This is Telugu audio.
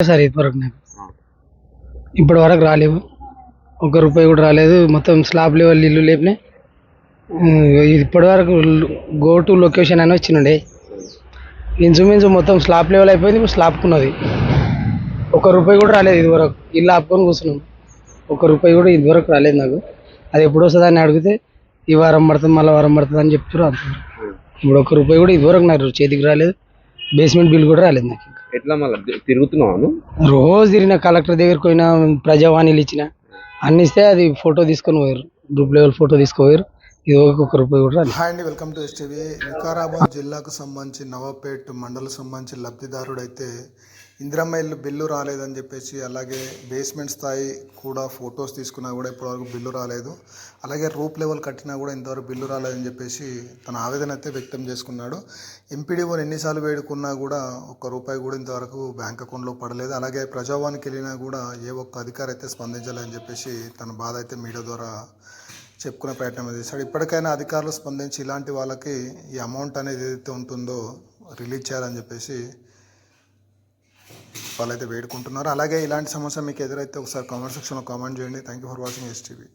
సార్ ఇప్పటివరకు నాకు. ఇప్పటి వరకు రాలేవు. ఒక రూపాయి కూడా రాలేదు. మొత్తం స్లాబ్ లెవెల్ ఇల్లు లేపినాయి. ఇప్పటి వరకు గో టు లొకేషన్ అని వచ్చినుండే ఇంచుమించు మొత్తం స్లాబ్ లెవెల్ అయిపోయింది. ఇప్పుడు స్లాబ్కున్నది ఒక రూపాయి కూడా రాలేదు ఇదివరకు ఇల్లు ఆపుకొని కూర్చున్నాం. ఒక రూపాయి కూడా ఇదివరకు రాలేదు నాకు. అది ఎప్పుడు వస్తుంది అని అడిగితే ఈ వారం పడుతుంది మళ్ళీ వారం పడుతుంది అని చెప్తారు అంటున్నారు. ఇప్పుడు ఒక రూపాయి కూడా ఇదివరకు నాకు చేతికి రాలేదు. బేస్మెంట్ బిల్ కూడా రాలేదు నాకు. ఎట్లా మళ్ళీ తిరుగుతున్నావు రోజు తిరిగిన కలెక్టర్ దగ్గరికి పోయినా ప్రజావాణిలు ఇచ్చిన అన్ని ఇస్తే అది ఫోటో తీసుకొని పోయారు గ్రూప్ లెవెల్ ఫోటో తీసుకుపోయారు ఇది ఒక రూపాయి కూడా హాయ్ అండి వెల్కమ్ టు ఎస్టీవీ. వికారాబాద్ జిల్లాకు సంబంధించి నవాపేట్ మండలం సంబంధించి లబ్ధిదారుడైతే ఇందిరమ్మ ఇల్లు బిల్లు రాలేదని చెప్పేసి అలాగే బేస్మెంట్ స్థాయి కూడా ఫొటోస్ తీసుకున్నా కూడా ఇప్పటివరకు బిల్లు రాలేదు. అలాగే రూప్ లెవెల్ కట్టినా కూడా ఇంతవరకు బిల్లు రాలేదని చెప్పేసి తన ఆవేదన అయితే వ్యక్తం చేసుకున్నాడు. ఎంపీడీఓని ఎన్నిసార్లు వేడుకున్నా కూడా ఒక్క రూపాయి కూడా ఇంతవరకు బ్యాంక్ అకౌంట్లో పడలేదు. అలాగే ప్రజావానికి వెళ్ళినా కూడా ఏ ఒక్క అధికారి అయితే స్పందించలేదని చెప్పేసి తన బాధ అయితే మీడియా ద్వారా చెప్పుకునే ప్రయత్నం చేశాడు. ఇప్పటికైనా అధికారులు స్పందించి ఇలాంటి వాళ్ళకి ఈ అమౌంట్ అనేది ఏదైతే ఉంటుందో రిలీజ్ చేయాలని చెప్పేసి వాళ్ళైతే వేడుకుంటున్నారు. అలాగే ఇలాంటి సమస్య మీకు ఎదురైతే ఒకసారి కామెంట్ సెక్షన్లో కామెంట్ చేయండి. Thank you for watching STV